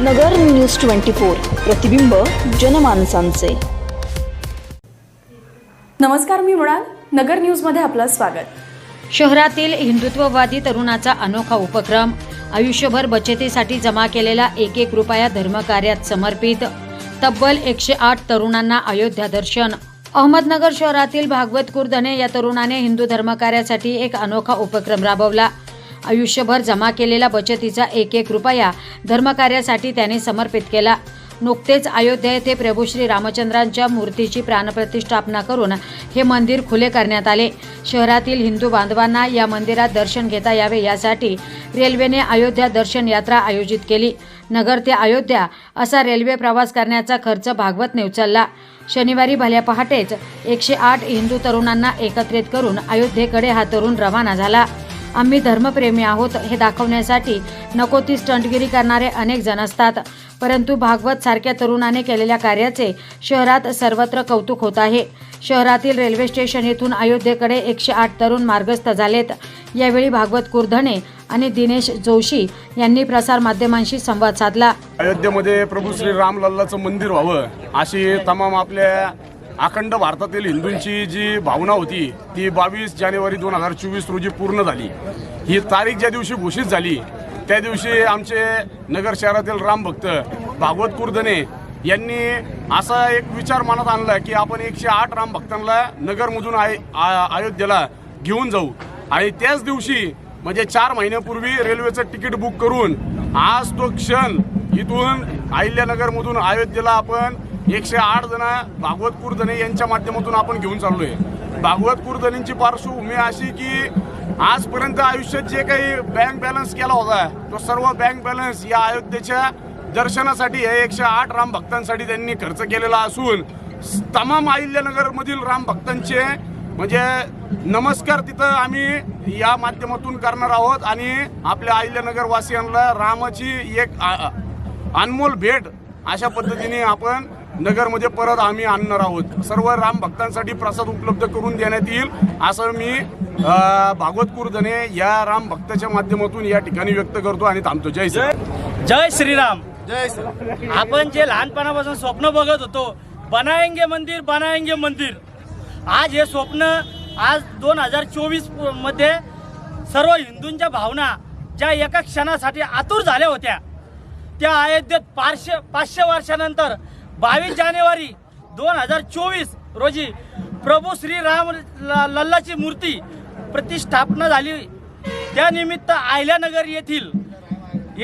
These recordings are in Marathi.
नगर न्यूज ट्वेंटी फोर प्रतिबिंब जनमानसांचे. नमस्कार मी मृणाल नगर न्यूजमध्ये आपलं स्वागत. शहरातील हिंदुत्ववादी तरुणाचा अनोखा उपक्रम आयुष्यभर बचतीसाठी जमा केलेला एक एक रुपया धर्मकार्यात समर्पित तब्बल एकशे आठ तरुणांना अयोध्या दर्शन. अहमदनगर शहरातील भागवत कुर्दने या तरुणाने हिंदू धर्मकार्यासाठी एक अनोखा उपक्रम राबवला. आयुष्यभर जमा केलेला बचतीचा एक एक रुपया धर्मकार्यासाठी त्याने समर्पित केला. नुकतेच अयोध्या येथे प्रभू श्री रामचंद्रांच्या मूर्तीची प्राणप्रतिष्ठापना करून हे मंदिर खुले करण्यात आले. शहरातील हिंदू बांधवांना या मंदिरात दर्शन घेता यावे यासाठी रेल्वेने अयोध्या दर्शन यात्रा आयोजित केली. नगर ते अयोध्या असा रेल्वे प्रवास करण्याचा खर्च भागवतने उचलला. शनिवारी भल्या पहाटेच एकशे आठ हिंदू तरुणांना एकत्रित करून अयोध्येकडे हा तरुण रवाना झाला. आम्ही धर्मप्रेमी आहोत हे दाखवण्यासाठी नको ती स्टंटगिरी करणारे अनेक जण असतात. परंतु भागवत सारख्या तरुणाने केलेल्या कार्याचे शहरात सर्वत्र कौतुक होत आहे. शहरातील रेल्वे स्टेशन येथून अयोध्येकडे एकशे आठ तरुण मार्गस्थ झालेत. यावेळी भागवत कुर्धने आणि दिनेश जोशी यांनी प्रसार माध्यमांशी संवाद साधला. अयोध्येमध्ये प्रभू श्री रामलल्लाचं मंदिर व्हावं अशी तमाम आपल्या अखंड भारतातील हिंदूंची जी भावना होती ती बावीस जानेवारी दोन हजार चोवीस रोजी पूर्ण झाली. ही तारीख ज्या दिवशी घोषित झाली त्या दिवशी आमचे नगर शहरातील राम भक्त भागवत कुर्दने यांनी असा एक विचार मनात आणला की आपण एकशे आठ राम भक्तांना नगरमधून आय- आ- अयोध्येला घेऊन जाऊ. आणि त्याच दिवशी म्हणजे चार महिन्यापूर्वी रेल्वेचं तिकीट बुक करून आज तो क्षण इथून अहिल्यानगरमधून अयोध्येला आपण एकशे आठ जण भागवत कुर्दने यांच्या माध्यमातून आपण घेऊन चाललोय. भागवत कुर्दनेंची पार्श्वभूमी अशी की आजपर्यंत आयुष्यात जे काही बँक बॅलन्स केला होता तो सर्व बँक बॅलन्स या अयोध्येच्या दर्शनासाठी हे एकशे आठ राम भक्तांसाठी त्यांनी खर्च केलेला असून तमाम अहिल्यानगरमधील राम भक्तांचे म्हणजे नमस्कार तिथं आम्ही या माध्यमातून करणार आहोत आणि आपल्या अहिल्यानगरवासियांना रामाची एक आ- अनमोल भेट अशा पद्धतीने आपण नगरमध्ये परत आम्ही आणणार आहोत. सर्व राम भक्तांसाठी प्रसाद उपलब्ध करून देण्यात येईल असं मी भागवत कुर्दने या राम भक्ताच्या माध्यमातून या ठिकाणी व्यक्त करतो आणि थांबतो. जय श्री जय श्रीराम. आपण जे लहानपणापासून स्वप्न बघत होतो बनाएंगे मंदिर बनाएंगे मंदिर. आज हे स्वप्न आज दोन हजार चोवीसमध्ये सर्व हिंदूंच्या भावना ज्या एका क्षणासाठी आतुर झाल्या होत्या त्या अयोध्येत पाचशे पाचशे वर्षानंतर बावीस जानेवारी दोन हजार चोवीस रोजी प्रभू श्री राम ल- लल्लाची मूर्ती प्रतिष्ठापना झाली. त्यानिमित्त आयल्यानगर येथील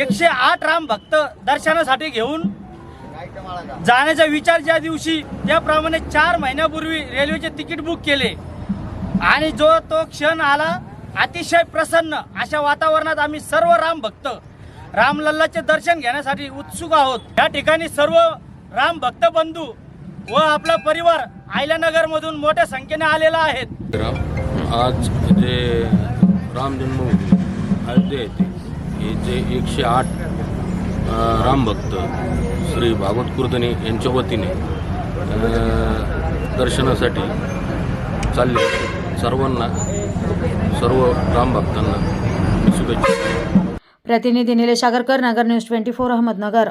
एकशे आठ राम भक्त दर्शनासाठी घेऊन जाण्याचा विचार ज्या दिवशी त्याप्रमाणे चार महिन्यापूर्वी रेल्वेचे तिकीट बुक केले. आणि जो तो क्षण आला अतिशय प्रसन्न अशा वातावरणात आम्ही सर्व राम भक्त रामलल्लाचे दर्शन घेण्यासाठी उत्सुक आहोत. या ठिकाणी सर्व राम भक्त बंधू व आपला परिवार आयल्यानगर मधून मोठ्या संख्येने आलेला आहेत. राम आज जे राम जन्मभूमी अयोध्या येथे हे जे एकशे आठ रामभक्त श्री भागवत कुर्दने यांच्या वतीने दर्शनासाठी चालले. सर्वांना सर्व रामभक्तांना शुभेच्छा. प्रतिनिधी Nilesh Agarkar Nagar news twenty four Ahmednagar.